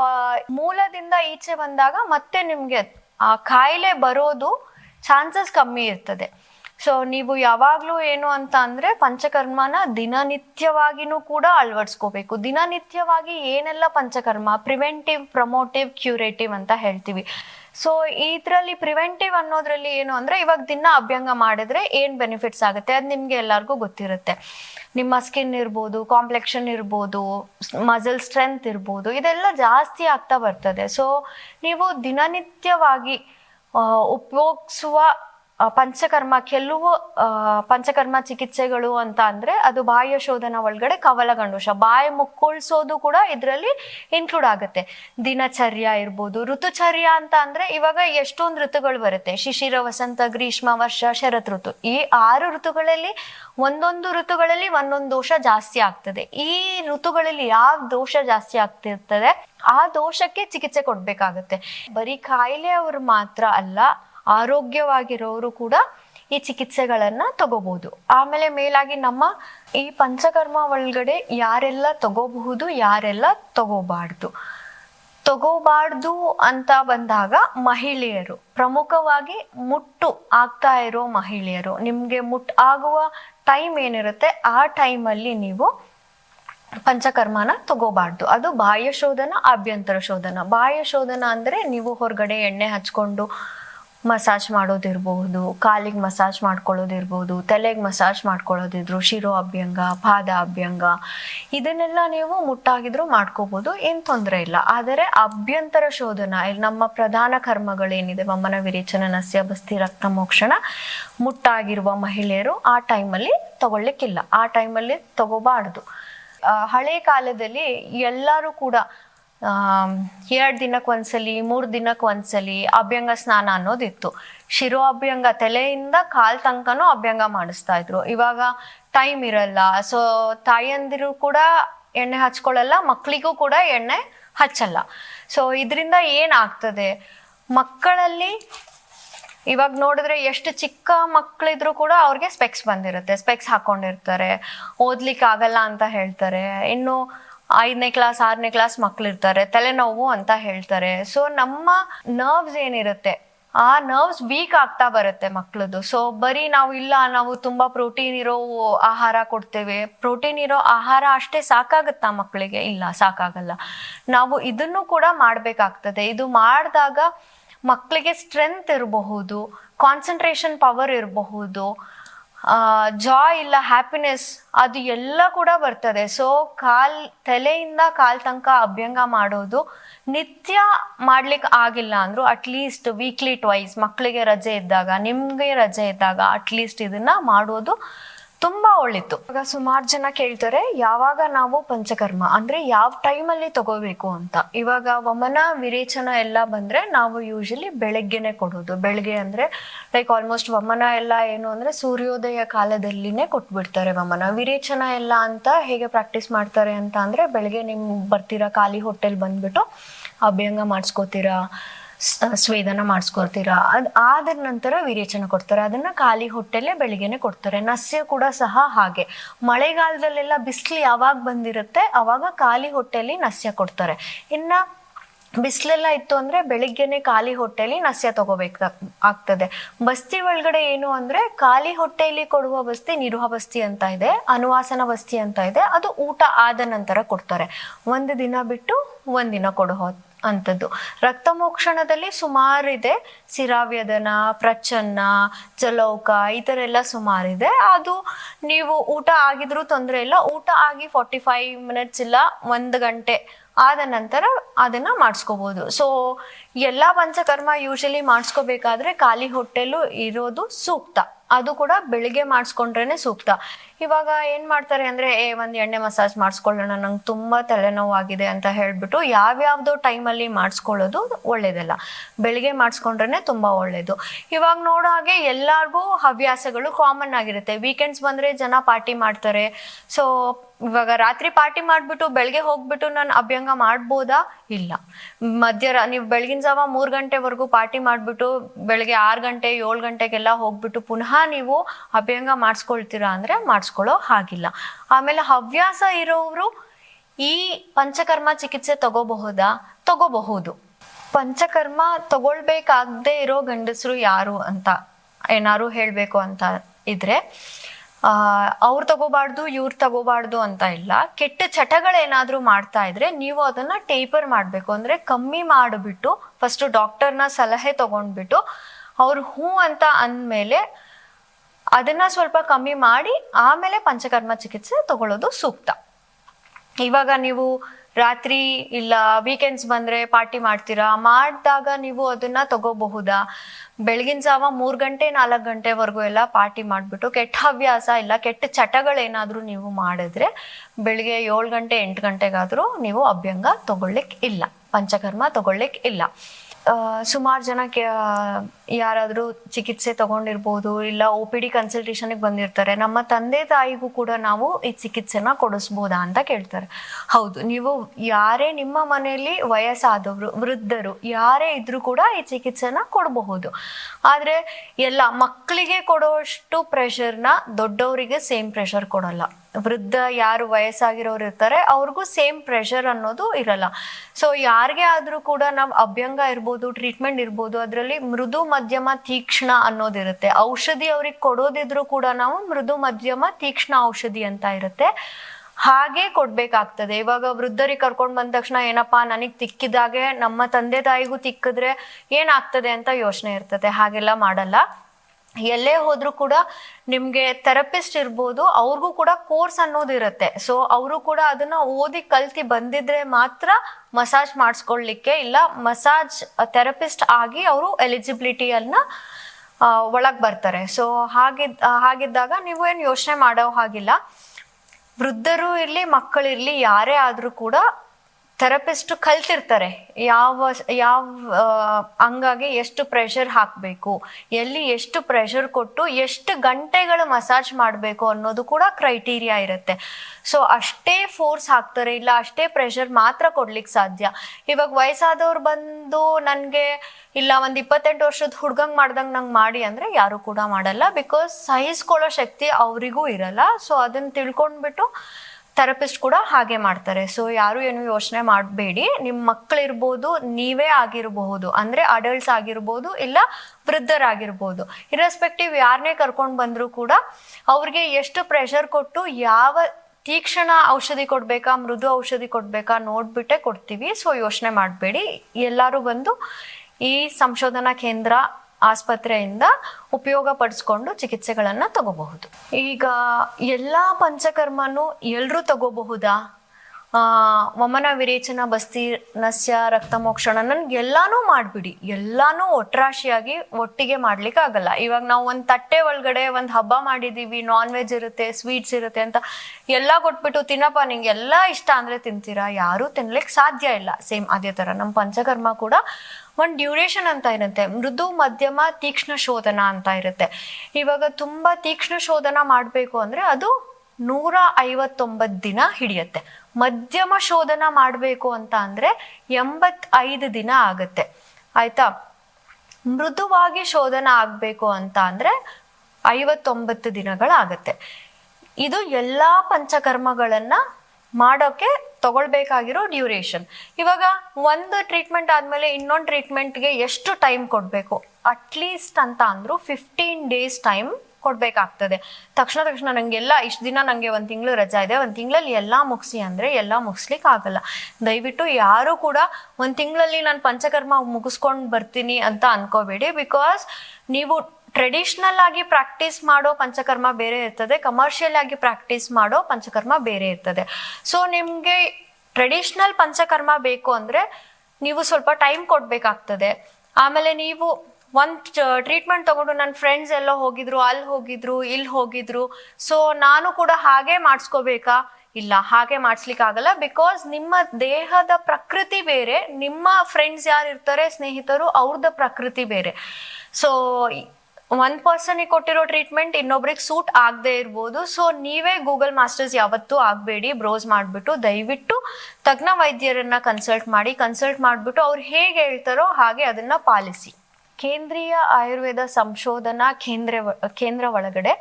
ಮೂಲದಿಂದ ಈಚೆ ಬಂದಾಗ ಮತ್ತೆ ನಿಮ್ಗೆ ಆ ಕಾಯಿಲೆ ಬರೋದು ಚಾನ್ಸಸ್ ಕಮ್ಮಿ ಇರ್ತದೆ. ಸೊ ನೀವು ಯಾವಾಗ್ಲೂ ಏನು ಅಂತ ಅಂದ್ರೆ ಪಂಚಕರ್ಮನ ದಿನನಿತ್ಯವಾಗಿನೂ ಕೂಡ ಅಳವಡಿಸ್ಕೋಬೇಕು. ದಿನನಿತ್ಯವಾಗಿ ಏನೆಲ್ಲ ಪಂಚಕರ್ಮ? ಪ್ರಿವೆಂಟಿವ್ ಪ್ರಮೋಟಿವ್ ಕ್ಯೂರೇಟಿವ್ ಅಂತ ಹೇಳ್ತೀವಿ. ಸೊ ಇದರಲ್ಲಿ ಪ್ರಿವೆಂಟಿವ್ ಅನ್ನೋದ್ರಲ್ಲಿ ಏನು ಅಂದ್ರೆ ಇವಾಗ ದಿನ ಅಭ್ಯಂಗ ಮಾಡಿದ್ರೆ ಏನ್ ಬೆನಿಫಿಟ್ಸ್ ಆಗುತ್ತೆ? ಅದು ನಿಮ್ಗೆ ಎಲ್ಲರಿಗೂ ಗೊತ್ತಿರುತ್ತೆ. ನಿಮ್ಮ ಸ್ಕಿನ್ ಇರ್ಬೋದು ಕಾಂಪ್ಲೆಕ್ಷನ್ ಇರ್ಬೋದು ಮಸಲ್ ಸ್ಟ್ರೆಂತ್ ಇರ್ಬೋದು, ಇದೆಲ್ಲ ಜಾಸ್ತಿ ಆಗ್ತಾ ಬರ್ತದೆ. ಸೊ ನೀವು ದಿನನಿತ್ಯವಾಗಿ ಉಪಯೋಗಿಸುವ ಪಂಚಕರ್ಮ ಕೆಲವು ಪಂಚಕರ್ಮ ಚಿಕಿತ್ಸೆಗಳು ಅಂತ ಅಂದ್ರೆ ಅದು ಬಾಹ್ಯ ಶೋಧನ ಒಳಗಡೆ ಕವಲಗಂಡುಷ ಬಾಯಿ ಮುಕ್ಕುಳ್ಸೋದು ಕೂಡ ಇದರಲ್ಲಿ ಇನ್ಕ್ಲೂಡ್ ಆಗುತ್ತೆ. ದಿನಚರ್ಯ ಇರ್ಬೋದು, ಋತುಚರ್ಯ ಅಂತ ಅಂದ್ರೆ ಇವಾಗ ಎಷ್ಟೊಂದು ಋತುಗಳು ಬರುತ್ತೆ. ಶಿಶಿರ, ವಸಂತ, ಗ್ರೀಷ್ಮ, ವರ್ಷ, ಶರತ್ ಋತು. ಈ ಆರು ಋತುಗಳಲ್ಲಿ ಒಂದೊಂದು ಋತುಗಳಲ್ಲಿ ಒಂದೊಂದು ದೋಷ ಜಾಸ್ತಿ ಆಗ್ತದೆ. ಈ ಋತುಗಳಲ್ಲಿ ಯಾವ ದೋಷ ಜಾಸ್ತಿ ಆಗ್ತಿರ್ತದೆ, ಆ ದೋಷಕ್ಕೆ ಚಿಕಿತ್ಸೆ ಕೊಡ್ಬೇಕಾಗತ್ತೆ. ಬರೀ ಕಾಯಿಲೆ ಅವ್ರು ಮಾತ್ರ ಅಲ್ಲ ಆರೋಗ್ಯವಾಗಿರೋರು ಕೂಡ ಈ ಚಿಕಿತ್ಸೆಗಳನ್ನ ತಗೋಬಹುದು ಆಮೇಲೆ ಮೇಲಾಗಿ ನಮ್ಮ ಈ ಪಂಚಕರ್ಮ ಒಳಗಡೆ ಯಾರೆಲ್ಲ ತಗೋಬಹುದು, ಯಾರೆಲ್ಲ ತಗೋಬಾರ್ದು. ತಗೋಬಾರ್ದು ಅಂತ ಬಂದಾಗ ಮಹಿಳೆಯರು, ಪ್ರಮುಖವಾಗಿ ಮುಟ್ಟು ಆಗ್ತಾ ಇರೋ ಮಹಿಳೆಯರು. ನಿಮ್ಗೆ ಮುಟ್ ಆಗುವ ಟೈಮ್ ಏನಿರುತ್ತೆ, ಆ ಟೈಮಲ್ಲಿ ನೀವು ಪಂಚಕರ್ಮನ ತಗೋಬಾರ್ದು. ಅದು ಬಾಹ್ಯ ಶೋಧನ ಆಭ್ಯಂತರ ಶೋಧನ. ಬಾಹ್ಯ ಶೋಧನ ಅಂದ್ರೆ ನೀವು ಹೊರಗಡೆ ಎಣ್ಣೆ ಹಚ್ಕೊಂಡು ಮಸಾಜ್ ಮಾಡೋದಿರ್ಬಹುದು ಕಾಲಿಗೆ ಮಸಾಜ್ ಮಾಡ್ಕೊಳ್ಳೋದಿರ್ಬೋದು, ತಲೆಗೆ ಮಸಾಜ್ ಮಾಡ್ಕೊಳ್ಳೋದಿದ್ರು, ಶಿರೋ ಅಭ್ಯಂಗ, ಪಾದ ಅಭ್ಯಂಗ, ಇದನ್ನೆಲ್ಲ ನೀವು ಮುಟ್ಟಾಗಿದ್ರು ಮಾಡ್ಕೋಬಹುದು ಏನ್ ತೊಂದರೆ ಇಲ್ಲ. ಆದರೆ ಅಭ್ಯಂತರ ಶೋಧನ ನಮ್ಮ ಪ್ರಧಾನ ಕರ್ಮಗಳೇನಿದೆ ವಮನ ವಿರೇಚನ, ನಸ್ಯ ಬಸ್ತಿ ರಕ್ತ ಮೋಕ್ಷಣ, ಮುಟ್ಟಾಗಿರುವ ಮಹಿಳೆಯರು ಆ ಟೈಮಲ್ಲಿ ತಗೊಳ್ಲಿಕ್ಕಿಲ್ಲ ಆ ಟೈಮಲ್ಲಿ ತಗೋಬಾರ್ದು. ಹಳೆ ಕಾಲದಲ್ಲಿ ಎಲ್ಲರೂ ಕೂಡ ಎರಡು ದಿನಕ್ಕೆ ಒಂದ್ಸಲಿ, ಮೂರು ದಿನಕ್ಕೆ ಒಂದ್ಸಲಿ ಅಭ್ಯಂಗ ಸ್ನಾನ ಅನ್ನೋದಿತ್ತು. ಶಿರೋ ಅಭ್ಯಂಗ ತಲೆಯಿಂದ ಕಾಲ್ ತನಕನೂ ಅಭ್ಯಂಗ ಮಾಡಿಸ್ತಾ ಇದ್ರು. ಇವಾಗ ಟೈಮ್ ಇರಲ್ಲ. ಸೊ ತಾಯಂದಿರು ಕೂಡ ಎಣ್ಣೆ ಹಚ್ಕೊಳ್ಳಲ್ಲ ಮಕ್ಕಳಿಗೂ ಕೂಡ ಎಣ್ಣೆ ಹಚ್ಚಲ್ಲ. ಸೊ ಇದರಿಂದ ಏನಾಗ್ತದೆ? ಮಕ್ಕಳಲ್ಲಿ ಇವಾಗ ನೋಡಿದ್ರೆ ಎಷ್ಟು ಚಿಕ್ಕ ಮಕ್ಕಳಿದ್ರು ಕೂಡ ಅವ್ರಿಗೆ ಸ್ಪೆಕ್ಸ್ ಬಂದಿರುತ್ತೆ. ಸ್ಪೆಕ್ಸ್ ಹಾಕೊಂಡಿರ್ತಾರೆ. ಓದ್ಲಿಕ್ಕೆ ಆಗಲ್ಲ ಅಂತ ಹೇಳ್ತಾರೆ. ಇನ್ನು ಐದನೇ ಕ್ಲಾಸ್ ಆರನೇ ಕ್ಲಾಸ್ ಮಕ್ಳಿರ್ತಾರೆ, ತಲೆನೋವು ಅಂತ ಹೇಳ್ತಾರೆ. ಸೊ ನಮ್ಮ ನರ್ವ್ಸ್ ಏನಿರುತ್ತೆ? ಆ ನರ್ವ್ಸ್ ವೀಕ್ ಆಗ್ತಾ ಬರುತ್ತೆ ಮಕ್ಳದ್ದು ಸೊ ಬರೀ ನಾವು ಇಲ್ಲ, ನಾವು ತುಂಬಾ ಪ್ರೋಟೀನ್ ಇರೋ ಆಹಾರ ಕೊಡ್ತೇವೆ. ಪ್ರೋಟೀನ್ ಇರೋ ಆಹಾರ ಅಷ್ಟೇ ಸಾಕಾಗುತ್ತಾ ಮಕ್ಕಳಿಗೆ ಇಲ್ಲ, ಸಾಕಾಗಲ್ಲ. ನಾವು ಇದನ್ನು ಕೂಡ ಮಾಡಬೇಕಾಗ್ತದೆ. ಇದು ಮಾಡಿದಾಗ ಮಕ್ಕಳಿಗೆ ಸ್ಟ್ರೆಂತ್ ಇರಬಹುದು ಕಾನ್ಸಂಟ್ರೇಷನ್ ಪವರ್ ಇರಬಹುದು ಜಾಯ್ ಇಲ್ಲ ಹ್ಯಾಪಿನೆಸ್ ಅದು ಎಲ್ಲ ಕೂಡ ಬರ್ತದೆ. ಸೊ ಕಾಲ್, ತಲೆಯಿಂದ ಕಾಲ್ ತನಕ ಅಭ್ಯಂಗ ಮಾಡೋದು ನಿತ್ಯ ಮಾಡ್ಲಿಕ್ಕೆ ಆಗಿಲ್ಲ ಅಂದ್ರು ಅಟ್ಲೀಸ್ಟ್ ವೀಕ್ಲಿ ಟ್ವೈಸ್ ಮಕ್ಕಳಿಗೆ ರಜೆ ಇದ್ದಾಗ, ನಿಮಗೆ ರಜೆ ಇದ್ದಾಗ ಅಟ್ಲೀಸ್ಟ್ ಇದನ್ನ ಮಾಡೋದು ತುಂಬಾ ಒಳ್ಳಿತ್ತು. ಇವಾಗ ಸುಮಾರು ಜನ ಕೇಳ್ತಾರೆ, ಯಾವಾಗ ನಾವು ಪಂಚಕರ್ಮ? ಅಂದ್ರೆ ಯಾವ ಟೈಮಲ್ಲಿ ತಗೋಬೇಕು ಅಂತ. ಇವಾಗ ವಮನ, ವಿರೇಚನ ಎಲ್ಲ ಬಂದ್ರೆ ನಾವು ಯೂಶಲಿ ಬೆಳಗ್ಗೆನೆ ಕೊಡೋದು. ಬೆಳಗ್ಗೆ ಅಂದ್ರೆ ಲೈಕ್ ಆಲ್ಮೋಸ್ಟ್ ವಮನ ಎಲ್ಲ ಏನು ಅಂದ್ರೆ ಸೂರ್ಯೋದಯ ಕಾಲದಲ್ಲಿನೇ ಕೊಟ್ಬಿಡ್ತಾರೆ ವಮನ. ವಿರೇಚನ ಎಲ್ಲ ಅಂತ ಹೇಗೆ ಪ್ರಾಕ್ಟೀಸ್ ಮಾಡ್ತಾರೆ ಅಂತ ಅಂದ್ರೆ ಬೆಳಗ್ಗೆ ನಿಮ್ ಬರ್ತೀರಾ, ಖಾಲಿ ಹೋಟೆಲ್ ಬಂದ್ಬಿಟ್ಟು ಅಭ್ಯಂಗ ಮಾಡಿಸ್ಕೋತೀರಾ ಸ್ವೇದನ ಮಾಡಿಸ್ಕೊಳ್ತೀರಾ? ಅದು ಆದ ನಂತರ ವಿರೇಚನ ಕೊಡ್ತಾರೆ. ಅದನ್ನ ಖಾಲಿ ಹೊಟ್ಟೆಲೆ ಬೆಳಿಗ್ಗೆನೆ ಕೊಡ್ತಾರೆ. ನಸ್ಯ ಕೂಡ ಸಹ ಹಾಗೆ. ಮಳೆಗಾಲದಲ್ಲೆಲ್ಲ ಬಿಸಿಲು ಯಾವಾಗ ಬಂದಿರುತ್ತೆ, ಅವಾಗ ಖಾಲಿ ಹೊಟ್ಟೆಲಿ ನಸ್ಯ ಕೊಡ್ತಾರೆ. ಇನ್ನ ಬಿಸಿಲೆಲ್ಲ ಇತ್ತು ಅಂದ್ರೆ ಬೆಳಿಗ್ಗೆನೆ ಖಾಲಿ ಹೊಟ್ಟೆಲಿ ನಸ್ಯ ತಗೋಬೇಕು, ಆಗ್ತದೆ. ಬಸ್ತಿ ಒಳಗಡೆ ಏನು ಅಂದ್ರೆ ಖಾಲಿ ಹೊಟ್ಟೆಯಲ್ಲಿ ಕೊಡುವ ಬಸ್ತಿ ನಿರುಹ ಬಸ್ತಿ ಅಂತ ಇದೆ, ಅನುವಾಸನ ಬಸ್ತಿ ಅಂತ ಇದೆ. ಅದು ಊಟ ಆದ ನಂತರ ಕೊಡ್ತಾರೆ. ಒಂದು ದಿನ ಬಿಟ್ಟು ಒಂದಿನ ಕೊಡೋ ಅಂಥದ್ದು ರಕ್ತಮೋಕ್ಷಣದಲ್ಲಿ ಸುಮಾರಿದೆ. ಸಿರಾವ್ಯದನ, ಪ್ರಚನ್ನ, ಜಲೌಕ, ಈ ಥರ ಎಲ್ಲ ಸುಮಾರಿದೆ. ಅದು ನೀವು ಊಟ ಆಗಿದ್ರೂ ತೊಂದರೆ ಇಲ್ಲ. ಊಟ ಆಗಿ ಫಾರ್ಟಿ ಫೈವ್ ಮಿನಿಟ್ಸ್ ಇಲ್ಲ, ಒಂದು ಗಂಟೆ ಆದ ನಂತರ ಅದನ್ನ ಮಾಡಿಸ್ಕೋಬಹುದು ಸೊ ಎಲ್ಲಾ ಪಂಚಕರ್ಮ ಯೂಶಲಿ ಮಾಡಿಸ್ಕೋಬೇಕಾದ್ರೆ ಖಾಲಿ ಹೊಟ್ಟೆಲು ಇರೋದು ಸೂಕ್ತ. ಅದು ಕೂಡ ಬೆಳಿಗ್ಗೆ ಮಾಡಿಸ್ಕೊಂಡ್ರೇನೆ ಸೂಕ್ತ. ಇವಾಗ ಏನ್ ಮಾಡ್ತಾರೆ ಅಂದ್ರೆ, ಏ, ಒಂದ್ ಎಣ್ಣೆ ಮಸಾಜ್ ಮಾಡಿಸ್ಕೊಳ್ಳೋಣ, ನಂಗೆ ತುಂಬಾ ತಲೆನೋವಾಗಿದೆ ಅಂತ ಹೇಳ್ಬಿಟ್ಟು ಯಾವ್ಯಾವ್ದೋ ಟೈಮಲ್ಲಿ ಮಾಡಿಸ್ಕೊಳ್ಳೋದು ಒಳ್ಳೇದಲ್ಲ. ಬೆಳಿಗ್ಗೆ ಮಾಡಿಸ್ಕೊಂಡ್ರೆ ತುಂಬಾ ಒಳ್ಳೇದು. ಇವಾಗ ನೋಡೋ ಹಾಗೆ ಎಲ್ಲಾರ್ಗೂ ಹವ್ಯಾಸಗಳು ಕಾಮನ್ ಆಗಿರುತ್ತೆ. ವೀಕೆಂಡ್ಸ್ ಬಂದ್ರೆ ಜನ ಪಾರ್ಟಿ ಮಾಡ್ತಾರೆ. ಸೊ ಇವಾಗ ರಾತ್ರಿ ಪಾರ್ಟಿ ಮಾಡ್ಬಿಟ್ಟು ಬೆಳಗ್ಗೆ ಹೋಗ್ಬಿಟ್ಟು ನಾನು ಅಭ್ಯಂಗ ಮಾಡ್ಬೋದಾ? ಇಲ್ಲ. ಮಧ್ಯರ ನೀವು ಬೆಳಗಿನ ಜಾವ ಮೂರು ಗಂಟೆವರೆಗೂ ಪಾರ್ಟಿ ಮಾಡ್ಬಿಟ್ಟು ಬೆಳಗ್ಗೆ ಆರು ಗಂಟೆ, ಏಳು ಗಂಟೆಗೆಲ್ಲ ಹೋಗ್ಬಿಟ್ಟು ಪುನಃ ನೀವು ಅಭ್ಯಂಗ ಮಾಡಿಸ್ಕೊಳ್ತೀರಾ ಅಂದ್ರೆ ಮಾಡಿಸ್ಕೊಳ್ಳೋ ಹಾಗಿಲ್ಲ. ಆಮೇಲೆ ಹವ್ಯಾಸ ಇರೋರು ಈ ಪಂಚಕರ್ಮ ಚಿಕಿತ್ಸೆ ತಗೋಬಹುದಾ? ತಗೋಬಹುದು. ಪಂಚಕರ್ಮ ತಗೊಳ್ಬೇಕಾಗದೆ ಇರೋ ಗಂಡಸರು ಯಾರು ಅಂತ ಏನಾರು ಹೇಳ್ಬೇಕು ಅಂತ ಇದ್ರೆ, ಆ, ಅವ್ರು ತಗೋಬಾರ್ದು, ಇವ್ರು ತಗೋಬಾರ್ದು ಅಂತ ಇಲ್ಲ. ಕೆಟ್ಟ ಚಟಗಳೇನಾದ್ರೂ ಮಾಡ್ತಾ ಇದ್ರೆ ನೀವು ಅದನ್ನ ಟೇಪರ್ ಮಾಡ್ಬೇಕು. ಅಂದ್ರೆ ಕಮ್ಮಿ ಮಾಡಿಬಿಟ್ಟು, ಫಸ್ಟ್ ಡಾಕ್ಟರ್ನ ಸಲಹೆ ತಗೊಂಡ್ಬಿಟ್ಟು, ಅವ್ರು ಹ್ಞೂ ಅಂತ ಅಂದ್ಮೇಲೆ ಅದನ್ನ ಸ್ವಲ್ಪ ಕಮ್ಮಿ ಮಾಡಿ ಆಮೇಲೆ ಪಂಚಕರ್ಮ ಚಿಕಿತ್ಸೆ ತಗೊಳ್ಳೋದು ಸೂಕ್ತ. ಇವಾಗ ನೀವು ರಾತ್ರಿ ಇಲ್ಲ ವೀಕೆಂಡ್ಸ್ ಬಂದ್ರೆ ಪಾರ್ಟಿ ಮಾಡ್ತೀರಾ? ಮಾಡಿದಾಗ ನೀವು ಅದನ್ನ ತಗೋಬಹುದಾ? ಬೆಳಗಿನ ಜಾವ ಮೂರು ಗಂಟೆ, ನಾಲ್ಕು ಗಂಟೆವರೆಗೂ ಎಲ್ಲ ಪಾರ್ಟಿ ಮಾಡ್ಬಿಟ್ಟು ಕೆಟ್ಟ ಹವ್ಯಾಸ ಇಲ್ಲ, ಕೆಟ್ಟ ಚಟಗಳೇನಾದರೂ ನೀವು ಮಾಡಿದ್ರೆ ಬೆಳಿಗ್ಗೆ ಏಳು ಗಂಟೆ, ಎಂಟು ಗಂಟೆಗಾದರೂ ನೀವು ಅಭ್ಯಂಗ ತಗೊಳ್ಲಿಕ್ ಇಲ್ಲ, ಪಂಚಕರ್ಮ ತಗೊಳ್ಲಿಕ್ ಇಲ್ಲ. ಸುಮಾರು ಜನ ಯಾರಾದರೂ ಚಿಕಿತ್ಸೆ ತಗೊಂಡಿರ್ಬೋದು, ಇಲ್ಲ ಒ ಪಿ ಡಿ ಕನ್ಸಲ್ಟೇಷನ್ಗೆ ಬಂದಿರ್ತಾರೆ. ನಮ್ಮ ತಂದೆ ತಾಯಿಗೂ ಕೂಡ ನಾವು ಈ ಚಿಕಿತ್ಸೆನ ಕೊಡಿಸ್ಬೋದಾ ಅಂತ ಕೇಳ್ತಾರೆ. ಹೌದು, ನೀವು ಯಾರೇ ನಿಮ್ಮ ಮನೆಯಲ್ಲಿ ವಯಸ್ಸಾದವರು, ವೃದ್ಧರು, ಯಾರೇ ಇದ್ರೂ ಕೂಡ ಈ ಚಿಕಿತ್ಸೆನ ಕೊಡಬಹುದು. ಆದರೆ, ಎಲ್ಲ ಮಕ್ಕಳಿಗೆ ಕೊಡೋಷ್ಟು ಪ್ರೆಷರ್ನ ದೊಡ್ಡವರಿಗೆ ಸೇಮ್ ಪ್ರೆಷರ್ ಕೊಡಲ್ಲ. ವೃದ್ಧ ಯಾರು ವಯಸ್ಸಾಗಿರೋರು ಇರ್ತಾರೆ, ಅವ್ರಿಗೂ ಸೇಮ್ ಪ್ರೆಷರ್ ಅನ್ನೋದು ಇರಲ್ಲ. ಸೊ ಯಾರಿಗೆ ಆದ್ರೂ ಕೂಡ ನಾವು ಅಭ್ಯಂಗ ಇರ್ಬೋದು ಟ್ರೀಟ್ಮೆಂಟ್ ಇರ್ಬೋದು, ಅದರಲ್ಲಿ ಮೃದು, ಮಧ್ಯಮ, ತೀಕ್ಷ್ಣ ಅನ್ನೋದಿರುತ್ತೆ. ಔಷಧಿ ಅವ್ರಿಗೆ ಕೊಡೋದಿದ್ರು ಕೂಡ ನಾವು ಮೃದು, ಮಧ್ಯಮ, ತೀಕ್ಷ್ಣ ಔಷಧಿ ಅಂತ ಇರುತ್ತೆ. ಹಾಗೆ ಕೊಡ್ಬೇಕಾಗ್ತದೆ. ಇವಾಗ ವೃದ್ಧರಿಗೆ ಕರ್ಕೊಂಡು ಬಂದ ತಕ್ಷಣ, ಏನಪ್ಪಾ, ನನಗೆ ತಿಕ್ಕಿದಾಗೆ, ನಮ್ಮ ತಂದೆ ತಾಯಿಗೂ ತಿಕ್ಕಿದ್ರೆ ಏನಾಗ್ತದೆ? ಅಂತ ಯೋಚನೆ ಇರ್ತದೆ. ಹಾಗೆಲ್ಲ ಮಾಡಲ್ಲ. ಎಲ್ಲೇ ಹೋದ್ರೂ ಕೂಡ ನಿಮ್ಗೆ ಥೆರಪಿಸ್ಟ್ ಇರ್ಬೋದು, ಅವ್ರಿಗೂ ಕೂಡ ಕೋರ್ಸ್ ಅನ್ನೋದು ಇರುತ್ತೆ. ಸೊ ಅವರು ಕೂಡ ಅದನ್ನ ಓದಿ ಕಲ್ತಿ ಬಂದಿದ್ರೆ ಮಾತ್ರ ಮಸಾಜ್ ಮಾಡಿಸ್ಕೊಳ್ಲಿಕ್ಕೆ ಇಲ್ಲ ಮಸಾಜ್ ಥೆರಪಿಸ್ಟ್ ಆಗಿ ಅವರು ಎಲಿಜಿಬಿಲಿಟಿಯನ್ನ ಒಳಗೆ ಬರ್ತಾರೆ. ಸೊ ಹಾಗಿದ್ ಹಾಗಿದ್ದಾಗ ನೀವು ಏನು ಯೋಚನೆ ಮಾಡೋ ಹಾಗಿಲ್ಲ. ವೃದ್ಧರು ಇರಲಿ, ಮಕ್ಕಳಿರ್ಲಿ, ಯಾರೇ ಆದ್ರೂ ಕೂಡ ಥೆರಪಿಸ್ಟ್ ಕಲ್ತಿರ್ತಾರೆ. ಯಾವ ಯಾವ ಹಂಗಾಗಿ ಎಷ್ಟು ಪ್ರೆಷರ್ ಹಾಕಬೇಕು, ಎಲ್ಲಿ ಎಷ್ಟು ಪ್ರೆಷರ್ ಕೊಟ್ಟು ಎಷ್ಟು ಗಂಟೆಗಳು ಮಸಾಜ್ ಮಾಡಬೇಕು ಅನ್ನೋದು ಕೂಡ ಕ್ರೈಟೀರಿಯಾ ಇರುತ್ತೆ. ಸೊ ಅಷ್ಟೇ ಫೋರ್ಸ್ ಹಾಕ್ತಾರೆ, ಇಲ್ಲ ಅಷ್ಟೇ ಪ್ರೆಷರ್ ಮಾತ್ರ ಕೊಡ್ಲಿಕ್ಕೆ ಸಾಧ್ಯ. ಇವಾಗ ವಯಸ್ಸಾದವ್ರು ಬಂದು ನನಗೆ, ಇಲ್ಲ ಒಂದು ಇಪ್ಪತ್ತೆಂಟು ವರ್ಷದ ಹುಡ್ಗಂಗೆ ಮಾಡ್ದಂಗೆ ನಂಗೆ ಮಾಡಿ ಅಂದರೆ ಯಾರು ಕೂಡ ಮಾಡಲ್ಲ ಬಿಕಾಸ್ ಸಹಿಸ್ಕೊಳ್ಳೋ ಶಕ್ತಿ ಅವರಿಗೂ ಇರಲ್ಲ. ಸೊ ಅದನ್ನು ತಿಳ್ಕೊಂಡ್ಬಿಟ್ಟು ಥೆರಪಿಸ್ಟ್ ಕೂಡ ಹಾಗೆ ಮಾಡ್ತಾರೆ. ಸೊ ಯಾರು ಏನು ಯೋಚನೆ ಮಾಡಬೇಡಿ. ನಿಮ್ಮ ಮಕ್ಕಳಿರ್ಬೋದು, ನೀವೇ ಆಗಿರಬಹುದು. ಅಂದ್ರೆ ಅಡಲ್ಟ್ಸ್ ಆಗಿರ್ಬೋದು, ಇಲ್ಲ ವೃದ್ಧರಾಗಿರ್ಬೋದು. ಇರೆಸ್ಪೆಕ್ಟಿವ್ ಯಾರನ್ನೇ ಕರ್ಕೊಂಡು ಬಂದರೂ ಕೂಡ ಅವ್ರಿಗೆ ಎಷ್ಟು ಪ್ರೆಷರ್ ಕೊಟ್ಟು ಯಾವ ತೀಕ್ಷಣ ಔಷಧಿ ಕೊಡಬೇಕಾ, ಮೃದು ಔಷಧಿ ಕೊಡಬೇಕಾ ನೋಡ್ಬಿಟ್ಟೆ ಕೊಡ್ತೀವಿ. ಸೊ ಯೋಚನೆ ಮಾಡಬೇಡಿ. ಎಲ್ಲರೂ ಬಂದು ಈ ಸಂಶೋಧನಾ ಕೇಂದ್ರ ಆಸ್ಪತ್ರೆಯಿಂದ ಉಪಯೋಗ ಪಡಿಸ್ಕೊಂಡು ಚಿಕಿತ್ಸೆಗಳನ್ನ ತಗೋಬಹುದು. ಈಗ ಎಲ್ಲಾ ಪಂಚಕರ್ಮನು ಎಲ್ಲರೂ ತಗೋಬಹುದಾ? ವಮನ ವಿರೇಚನ ಬಸ್ತಿ ನಸ್ಯ ರಕ್ತ ಮೋಕ್ಷಣ ನನ್ಗೆ ಎಲ್ಲಾನು ಮಾಡ್ಬಿಡಿ. ಎಲ್ಲಾನು ಒಟ್ರಾಶಿಯಾಗಿ ಒಟ್ಟಿಗೆ ಮಾಡ್ಲಿಕ್ಕೆ ಆಗಲ್ಲ. ಇವಾಗ ನಾವು ಒಂದು ತಟ್ಟೆ ಒಳಗಡೆ ಒಂದು ಹಬ್ಬ ಮಾಡಿದೀವಿ ನಾನ್ ವೆಜ್ ಇರುತ್ತೆ ಸ್ವೀಟ್ಸ್ ಇರುತ್ತೆ ಅಂತ ಎಲ್ಲ ಕೊಟ್ಬಿಟ್ಟು ತಿನ್ನಪ್ಪ, ನಿಂಗೆ ಎಲ್ಲ ಇಷ್ಟ ಅಂದ್ರೆ ತಿಂತೀರಾ? ಯಾರು ತಿನ್ಲಿಕ್ಕೆ ಸಾಧ್ಯ ಇಲ್ಲ. ಸೇಮ್ ಅದೇ ತರ ನಮ್ಮ ಪಂಚಕರ್ಮ ಕೂಡ ಒಂದ್ ಡ್ಯೂರೇಷನ್ ಅಂತ ಇರುತ್ತೆ. ಮೃದು, ಮಧ್ಯಮ, ತೀಕ್ಷ್ಣ ಶೋಧನ ಅಂತ ಇರುತ್ತೆ. ಇವಾಗ ತುಂಬ ತೀಕ್ಷ್ಣ ಶೋಧನ ಮಾಡಬೇಕು ಅಂದರೆ ಅದು ನೂರ ಐವತ್ತೊಂಬತ್ತು ದಿನ ಹಿಡಿಯುತ್ತೆ. ಮಧ್ಯಮ ಶೋಧನ ಮಾಡಬೇಕು ಅಂತ ಅಂದರೆ ಎಂಬತ್ತೈದು ದಿನ ಆಗುತ್ತೆ. ಆಯಿತಾ? ಮೃದುವಾಗಿ ಶೋಧನ ಆಗಬೇಕು ಅಂತ ಅಂದರೆ ಐವತ್ತೊಂಬತ್ತು ದಿನಗಳಾಗತ್ತೆ. ಇದು ಎಲ್ಲ ಪಂಚಕರ್ಮಗಳನ್ನ ಮಾಡೋಕೆ ತಗೊಳ್ಬೇಕಾಗಿರೋ ಡ್ಯೂರೇಷನ್. ಇವಾಗ ಒಂದು ಟ್ರೀಟ್ಮೆಂಟ್ ಆದಮೇಲೆ ಇನ್ನೊಂದು ಟ್ರೀಟ್ಮೆಂಟ್ಗೆ ಎಷ್ಟು ಟೈಮ್ ಕೊಡಬೇಕು? ಅಟ್ಲೀಸ್ಟ್ ಅಂತ ಅಂದರೂ ಫಿಫ್ಟೀನ್ ಡೇಸ್ ಟೈಮ್ ಕೊಡಬೇಕಾಗ್ತದೆ. ತಕ್ಷಣ ತಕ್ಷಣ ನನಗೆಲ್ಲ ಇಷ್ಟು ದಿನ ನನಗೆ ಒಂದು ತಿಂಗಳು ರಜಾ ಇದೆ, ಒಂದು ತಿಂಗಳಲ್ಲಿ ಎಲ್ಲ ಮುಗಿಸಿ ಅಂದರೆ ಎಲ್ಲ ಮುಗಿಸ್ಲಿಕ್ಕೆ ಆಗಲ್ಲ. ದಯವಿಟ್ಟು ಯಾರು ಕೂಡ ಒಂದು ತಿಂಗಳಲ್ಲಿ ನಾನು ಪಂಚಕರ್ಮ ಮುಗಿಸ್ಕೊಂಡು ಬರ್ತೀನಿ ಅಂತ ಅನ್ಕೋಬೇಡಿ ಬಿಕಾಸ್ ನೀವು ಟ್ರೆಡಿಷ್ನಲ್ ಆಗಿ ಪ್ರಾಕ್ಟೀಸ್ ಮಾಡೋ ಪಂಚಕರ್ಮ ಬೇರೆ ಇರ್ತದೆ ಕಮರ್ಷಿಯಲ್ ಆಗಿ ಪ್ರಾಕ್ಟೀಸ್ ಮಾಡೋ ಪಂಚಕರ್ಮ ಬೇರೆ ಇರ್ತದೆ. ಸೊ ನಿಮಗೆ ಟ್ರೆಡಿಷನಲ್ ಪಂಚಕರ್ಮ ಬೇಕು ಅಂದ್ರೆ ನೀವು ಸ್ವಲ್ಪ ಟೈಮ್ ಕೊಡಬೇಕಾಗ್ತದೆ. ಆಮೇಲೆ ನೀವು ಒಂದು ಟ್ರೀಟ್ಮೆಂಟ್ ತಗೊಂಡು ನನ್ನ ಫ್ರೆಂಡ್ಸ್ ಎಲ್ಲ ಹೋಗಿದ್ರು ಅಲ್ಲಿ ಹೋಗಿದ್ರು ಇಲ್ಲಿ ಹೋಗಿದ್ರು ಸೊ ನಾನು ಕೂಡ ಹಾಗೆ ಮಾಡಿಸ್ಕೋಬೇಕಾ? ಇಲ್ಲ, ಹಾಗೆ ಮಾಡಿಸ್ಲಿಕ್ಕೆ ಆಗಲ್ಲ ಬಿಕಾಸ್ ನಿಮ್ಮ ದೇಹದ ಪ್ರಕೃತಿ ಬೇರೆ, ನಿಮ್ಮ ಫ್ರೆಂಡ್ಸ್ ಯಾರು ಇರ್ತಾರೆ ಸ್ನೇಹಿತರು ಅವ್ರದ್ದು ಪ್ರಕೃತಿ ಬೇರೆ. ಸೊ ಒಂದ್ ಪರ್ಸನ್ಗೆ ಕೊಟ್ಟಿರೋ ಟ್ರೀಟ್ಮೆಂಟ್ ಇನ್ನೊಬ್ರಿಗೆ ಸೂಟ್ ಆಗದೆ ಇರ್ಬೋದು. ಸೊ ನೀವೇ ಗೂಗಲ್ ಮಾಸ್ಟರ್ಸ್ ಯಾವತ್ತೂ ಆಗಬೇಡಿ. ಬ್ರೋಸ್ ಮಾಡಿಬಿಟ್ಟು ದಯವಿಟ್ಟು ತಜ್ಞ ವೈದ್ಯರನ್ನ ಕನ್ಸಲ್ಟ್ ಮಾಡಿ ಕನ್ಸಲ್ಟ್ ಮಾಡಿಬಿಟ್ಟು ಅವ್ರು ಹೇಗೆ ಹೇಳ್ತಾರೋ ಹಾಗೆ ಅದನ್ನ ಪಾಲಿಸಿ. ಕೇಂದ್ರೀಯ ಆಯುರ್ವೇದ ಸಂಶೋಧನಾ ಕೇಂದ್ರ ಕೇಂದ್ರ ಒಳಗಡೆ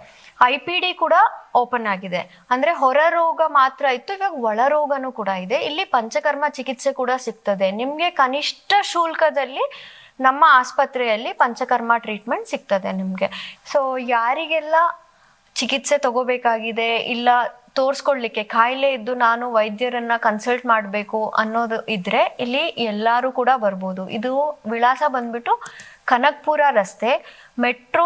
ಐ ಪಿ ಡಿ ಕೂಡ ಓಪನ್ ಆಗಿದೆ. ಅಂದ್ರೆ ಹೊರ ರೋಗ ಮಾತ್ರ ಇತ್ತು, ಇವಾಗ ಒಳ ರೋಗನೂ ಕೂಡ ಇದೆ. ಇಲ್ಲಿ ಪಂಚಕರ್ಮ ಚಿಕಿತ್ಸೆ ಕೂಡ ಸಿಗ್ತದೆ. ನಿಮ್ಗೆ ಕನಿಷ್ಠ ಶುಲ್ಕದಲ್ಲಿ ನಮ್ಮ ಆಸ್ಪತ್ರೆಯಲ್ಲಿ ಪಂಚಕರ್ಮ ಟ್ರೀಟ್ಮೆಂಟ್ ಸಿಗ್ತದೆ ನಿಮಗೆ. ಸೊ ಯಾರಿಗೆಲ್ಲ ಚಿಕಿತ್ಸೆ ತಗೋಬೇಕಾಗಿದೆ ಇಲ್ಲ ತೋರಿಸ್ಕೊಳ್ಲಿಕ್ಕೆ, ಕಾಯಿಲೆ ಇದ್ದು ನಾನು ವೈದ್ಯರನ್ನ ಕನ್ಸಲ್ಟ್ ಮಾಡಬೇಕು ಅನ್ನೋದು ಇದ್ರೆ ಇಲ್ಲಿ ಎಲ್ಲರೂ ಕೂಡ ಬರ್ಬೋದು. ಇದು ವಿಳಾಸ ಬಂದ್ಬಿಟ್ಟು ಕನಕ್ಪುರ ರಸ್ತೆ, ಮೆಟ್ರೋ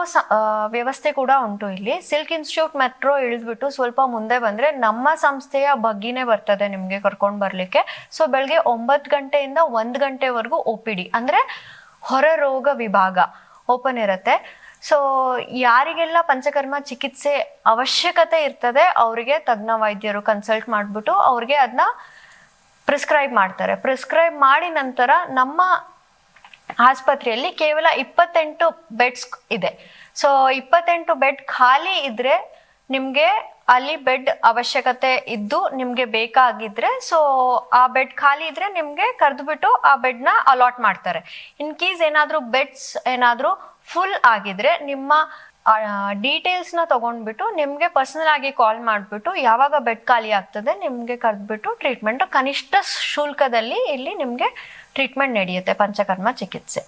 ವ್ಯವಸ್ಥೆ ಕೂಡ ಉಂಟು ಇಲ್ಲಿ. ಸಿಲ್ಕ್ ಇನ್ಸ್ಟಿಟ್ಯೂಟ್ ಮೆಟ್ರೋ ಇಳಿದ್ಬಿಟ್ಟು ಸ್ವಲ್ಪ ಮುಂದೆ ಬಂದ್ರೆ ನಮ್ಮ ಸಂಸ್ಥೆಯ ಬಗ್ಗಿನೇ ಬರ್ತದೆ ನಿಮಗೆ ಕರ್ಕೊಂಡು ಬರಲಿಕ್ಕೆ. ಸೊ ಬೆಳಗ್ಗೆ ಒಂಬತ್ತು ಗಂಟೆಯಿಂದ ಒಂದು ಗಂಟೆವರೆಗೂ ಒ ಪಿ ಡಿ. ಅಂದ್ರೆ ಹೊರ ರೋಗ ವಿಭಾಗ ಓಪನ್ ಇರುತ್ತೆ. ಸೊ ಯಾರಿಗೆಲ್ಲ ಪಂಚಕರ್ಮ ಚಿಕಿತ್ಸೆ ಅವಶ್ಯಕತೆ ಇರ್ತದೆ, ಅವರಿಗೆ ತಜ್ಞ ವೈದ್ಯರು ಕನ್ಸಲ್ಟ್ ಮಾಡಿಬಿಟ್ಟು ಅವ್ರಿಗೆ ಅದನ್ನ ಪ್ರಿಸ್ಕ್ರೈಬ್ ಮಾಡ್ತಾರೆ. ಪ್ರಿಸ್ಕ್ರೈಬ್ ಮಾಡಿ ನಂತರ ನಮ್ಮ ಆಸ್ಪತ್ರೆಯಲ್ಲಿ ಕೇವಲ ಇಪ್ಪತ್ತೆಂಟು ಬೆಡ್ಸ್ ಇದೆ. ಸೊ ಇಪ್ಪತ್ತೆಂಟು ಬೆಡ್ ಖಾಲಿ ಇದ್ರೆ ನಿಮ್ಗೆ ಅಲ್ಲಿ ಬೆಡ್ ಅವಶ್ಯಕತೆ ಇದ್ದು ನಿಮ್ಗೆ ಬೇಕಾಗಿದ್ರೆ ಸೊ ಆ ಬೆಡ್ ಖಾಲಿ ಇದ್ರೆ ನಿಮ್ಗೆ ಕರೆದ್ಬಿಟ್ಟು ಆ ಬೆಡ್ನ ಅಲಾಟ್ ಮಾಡ್ತಾರೆ. ಇನ್ ಕೇಸ್ ಏನಾದ್ರೂ ಬೆಡ್ಸ್ ಏನಾದ್ರೂ ಫುಲ್ ಆಗಿದ್ರೆ ನಿಮ್ಮ ಡೀಟೇಲ್ಸ್ನ ತಗೊಂಡ್ಬಿಟ್ಟು ನಿಮ್ಗೆ ಪರ್ಸನಲ್ ಆಗಿ ಕಾಲ್ ಮಾಡಿಬಿಟ್ಟು ಯಾವಾಗ ಬೆಡ್ ಖಾಲಿ ಆಗ್ತದೆ ನಿಮ್ಗೆ ಕರೆದ್ಬಿಟ್ಟು ಟ್ರೀಟ್ಮೆಂಟ್ ಕನಿಷ್ಠ ಶುಲ್ಕದಲ್ಲಿ ಇಲ್ಲಿ ನಿಮ್ಗೆ ಟ್ರೀಟ್ಮೆಂಟ್ ನಡೆಯುತ್ತೆ ಪಂಚಕರ್ಮ ಚಿಕಿತ್ಸೆ.